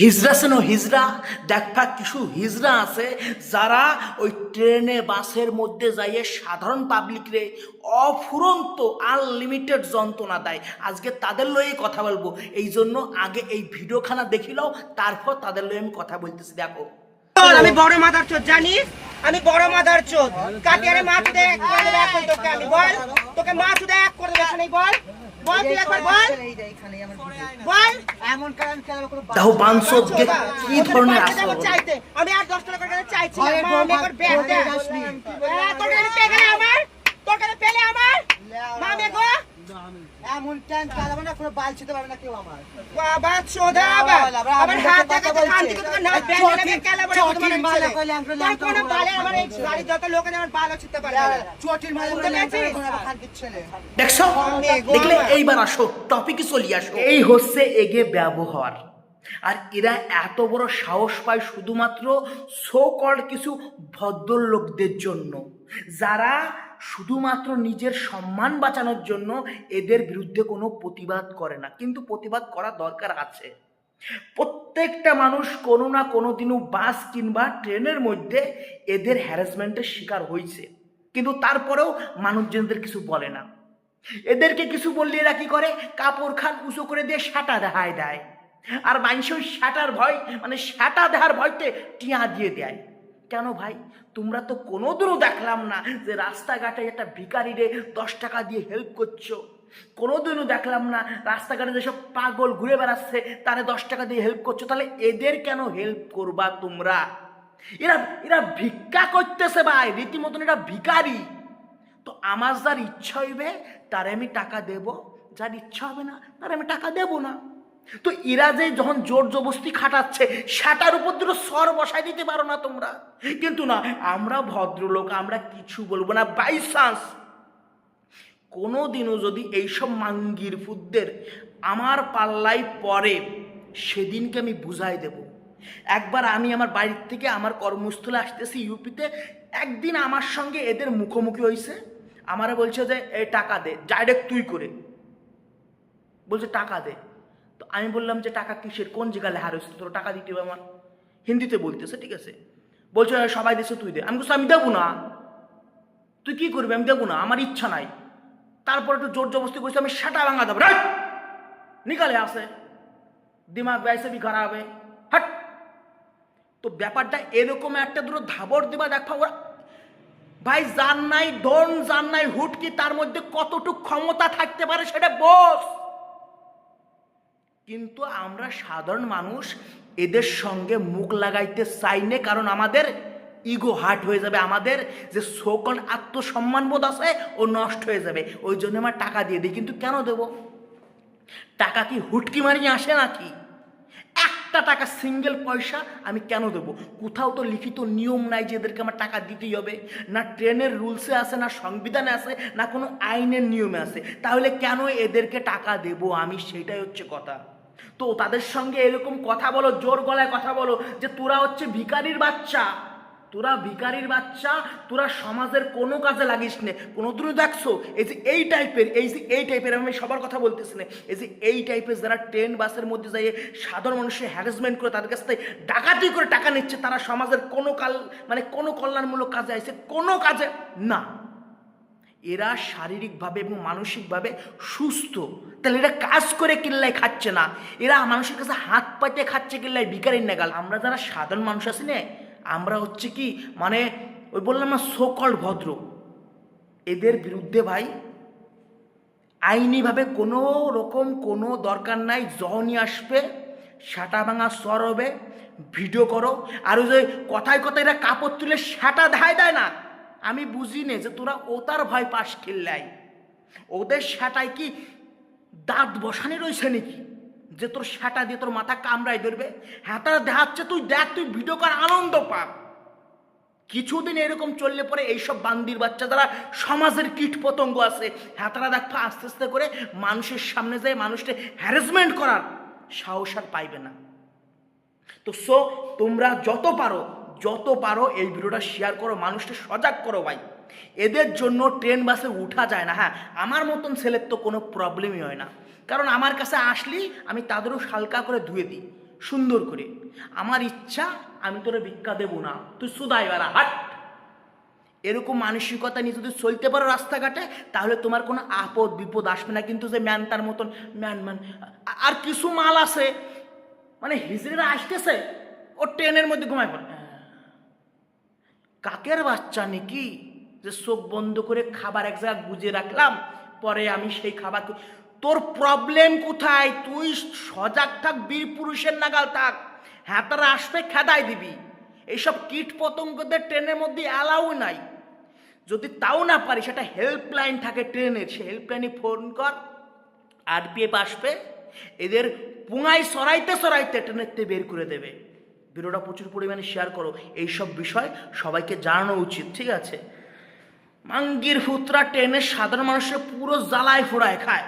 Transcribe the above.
হিজড়া সেন হিজড়া দেখা কিছু হিজরা আছে যারা ওই ট্রেনে, বাসের মধ্যে যাইয়ে সাধারণ পাবলিকরে অফুরন্ত আনলিমিটেড যন্ত্রণা দেয়। আজকে তাদের লয়েই কথা বলব। এই জন্য আগে এই ভিডিওখানা দেখিলাও তারপর তাদের লয়ে আমি কথা বলতেছি, দেখো। আমি বড় মাদার চোদ, জানিস? আমি বড় মাদার চোদ। কাটিয়ারে মা চুদে এক করে দেবে এখন তোকে আমি বল। তোকে মা চুদে এক করে এখানেই বল। দেখো বাঞ্চদ কি ধরনের আমি চাইতে। আমি আর দশ টাকা করে চাইছি আরে মা, আমি ব্যাগ দে তোর কাছে আসবি। হ্যাঁ, আমার? তোর কাছে পেলে আমার? এমন টাইম চালাবো না কোনো বাল ছিতে পারবে না কেউ আমার। বাবা চোদা আবার। আবার আবার হাত দেখাতে কান থেকে তোকে না আর ব্যাগ চটির- লাগে কেলা বড় চটির তোমার মালা কইলে ল্যাংটো তোর ল্যাংটো বালে আমার এই গাড়ি যত লোক আমার বালও ছিটতে পারে চটির মাঝে শুনতে পেয়েছিস? খানকির ছেলে। দেখছ? দেখলে এইবার আসো টপিকে চলে আসো। এই হচ্ছে এগে ব্যবহার। আর এরা এত বড় সাহস পায় শুধুমাত্র সো কল্ড কিছু ভদ্রলোকদের জন্য। যারা শুধুমাত্র নিজের সম্মান বাঁচানোর জন্য এদের বিরুদ্ধে কোনো প্রতিবাদ করে না। কিন্তু প্রতিবাদ করা দরকার আছে। প্রত্যেকটা মানুষ কোনো না কোনো দিনও বাস কিংবা ট্রেনের মধ্যে এদের হ্যারাসমেন্টের শিকার হয়েছে কিন্তু তারপরেও মানুষজনদের কিছু বলে না। এদেরকে কিছু বললে এরা কি করে? কাপড় খান উঁচু করে দিয়ে সাটা দেখায় দেয়। আর মানুষ সাটার ভয় মানে সাটা দেহার ভয়তে টিয়া দিয়ে দেয়। কেন ভাই? তোমরা তো কোনোদিনও দেখলাম না যে রাস্তাঘাটে একটা ভিকারিরে দশ টাকা দিয়ে হেল্প করছ। কোনোদিনও দেখলাম না রাস্তাঘাটে যেসব পাগল ঘুরে বেড়াচ্ছে, তারে দশ টাকা দিয়ে হেল্প করছ। তাহলে এদের কেন হেল্প করবা তোমরা? এরা এরা ভিক্ষা করতেছে ভাই, রীতিমতন এরা ভিকারি তো আমার যার ইচ্ছা হইবে, তারে আমি টাকা দেব। যার ইচ্ছা হবে না, তার আমি টাকা দেব না। তো এরা যে যখন জোর জবস্তি খাটাচ্ছে, সেটার উপর দুটো স্বর বসাই দিতে পারো না তোমরা। কিন্তু না, আমরা ভদ্রলোক, আমরা কিছু বলব না। বাই চান্স কোনো দিনও যদি এইসব মাঙ্গির ফুদ্দের আমার পাল্লাই পরে সেদিনকে আমি বুঝাই দেব। একবার আমি আমার বাড়ির থেকে আমার কর্মস্থলে আসতেছি ইউপিতে, একদিন আমার সঙ্গে এদের মুখোমুখি হয়েছে আমারে বলছে যে এই টাকা দে। ডাইরেক্ট তুই করে। বলছে, টাকা দে। আমি বললাম যে টাকা কিসের? কোন জায়গায় লেখা রয়েছে? তোর টাকা দিতে হবে আমার। হিন্দিতে বলতেছে, ঠিক আছে। বলছে সবাই দেশে তুই দে। আমি বলছি, আমি দেবো না। তুই কি করবি? আমি দেবো না। আমার ইচ্ছা নাই। তারপর একটু জোর জবস্তি করছি, আমি সেটা ভাঙা দেবো। রাইট! নিকালে আসে দিমাগ ব্যয়সে বি খারাপ হাট! তো ব্যাপারটা এরকম একটা দুটো ধাবর দিবা দেখা ওরা। ভাই, জান নাই, ধন জান নাই, হুটকি তার মধ্যে কতটুক ক্ষমতা থাকতে পারে সেটা বস। কিন্তু আমরা সাধারণ মানুষ এদের সঙ্গে মুখ লাগাইতে চাই না, কারণ আমাদের ইগো হার্ট হয়ে যাবে, আমাদের যে সকল আত্মসম্মান বোধ আছে, ও নষ্ট হয়ে যাবে। ওই জন্য আমার টাকা দিয়ে দিই, কিন্তু কেন দেব? টাকা কি হুটকি মারিয়ে আসে নাকি? একটা টাকা সিঙ্গেল পয়সা আমি কেন দেবো? কোথাও তো লিখিত নিয়ম নাই যে এদেরকে আমার টাকা দিতেই হবে। না ট্রেনের রুলসে আছে, না সংবিধানে আছে, না কোনো আইনের নিয়মে আছে। তাহলে কেন এদেরকে টাকা দেবো? আমি সেটাই হচ্ছে কথা। তো তাদের সঙ্গে এরকম কথা বলো, জোর গলায় কথা বলো যে তোরা হচ্ছে ভিকারির বাচ্চা। তোরা ভিখারির বাচ্চা, তোরা সমাজের কোনো কাজে লাগিস নে। দিনও দেখছ? এই যে এই টাইপের এই যে এই টাইপের আমি সবার কথা বলতেছি না। এই যে এই টাইপের যারা ট্রেন বাসের মধ্যে যাই সাধারণ মানুষের হ্যারাসমেন্ট করে তাদের কাছ থেকে ডাকাতি করে টাকা নিচ্ছে, তারা সমাজের কোনো কাল মানে কোনো কল্যাণমূলক কাজে আইছে, কোনো কাজে না। এরা শারীরিকভাবে এবং মানসিকভাবে সুস্থ। তাহলে এরা কাজ করে কিল্লাই খাচ্ছে না। এরা মানুষের কাছে হাত পাতে খাচ্ছে কিল্লাই ভিকারির নাগাল আমরা যারা সাধারণ মানুষ আছি না, আমরা হচ্ছে কি মানে ওই বললাম না সকল ভদ্র। এদের বিরুদ্ধে ভাই আইনিভাবে কোনো রকম কোনো দরকার নাই যখনই আসবে, সাটা ভাঙা সর হবে, ভিডিও করো। আর ওই যে কথায় কথায় এরা কাপড় তুলে সাটা দেখায় দেয় না। আমি বুঝি নে যে তোরা ওতার ভয় পাশ খেললাই। ওদের সাটায় কি দাঁত বসানি রয়েছে নাকি? যে তোর সাটা দিয়ে তোর মাথা কামড়াই ধরবে? হ্যাঁ তারা দেখাচ্ছে, তুই দেখ, তুই ভিডিও কর, আনন্দ পা কিছুদিন এরকম চললে পরে এইসব বান্দির বাচ্চা যারা সমাজের কীট পতঙ্গ আছে। হ্যাঁ তারা দেখো আস্তে আস্তে করে মানুষের সামনে যায়, মানুষকে হ্যারাসমেন্ট করার সাহস আর পাইবে না। তো সো, তোমরা যত পারো যত পারো এই ভিডিওটা শেয়ার করো, মানুষকে সজাগ করো ভাই। এদের জন্য ট্রেন বাসে উঠা যায় না হ্যাঁ আমার মতন ছেলের তো কোনো প্রবলেমই হয় না। কারণ আমার কাছে আসলেই আমি তাদেরও হালকা করে ধুয়ে দিই, সুন্দর করে। আমার ইচ্ছা, আমি তোরা ভিক্ষা দেবো না, তুই সুদাই বেড়া হাট। এরকম মানসিকতা নিয়ে যদি চলতে পারো রাস্তাঘাটে, তাহলে তোমার কোনো আপদ বিপদ আসবে না, কিন্তু যে ম্যান তার মতন, ম্যান ম্যান আর কিছু মাল আছে মানে হিজড়িরা আসতেছে, ও ট্রেনের মধ্যে ঘুমায় পড়ে। কাকের বাচ্চা নাকি? যে চোখ বন্ধ করে খাবার এক জায়গায় গুজে রাখলাম, পরে আমি সেই খাবার তোর প্রবলেম কোথায়? তুই সজাগ থাক, বীর পুরুষের নাগাল থাক। হ্যাঁ তারা আসবে, খেদাই দিবি। এইসব কীট পতঙ্গদের ট্রেনের মধ্যে অ্যালাউ নাই। যদি তাও না পারি সেটা হেল্পলাইন থাকে ট্রেনের সে হেল্পলাইনে ফোন কর। আর আরপিএফ আসবে, এদের পুঙায় সরাইতে সরাইতে ট্রেনের বের করে দেবে। ভিডিওটা প্রচুর পরিমাণে শেয়ার করো। এইসব বিষয় সবাইকে জানানো উচিত, ঠিক আছে? মাঙ্গির ফুতরা ট্রেনের সাধারণ মানুষের পুরো জ্বালায় ফোড়ায়, খায়।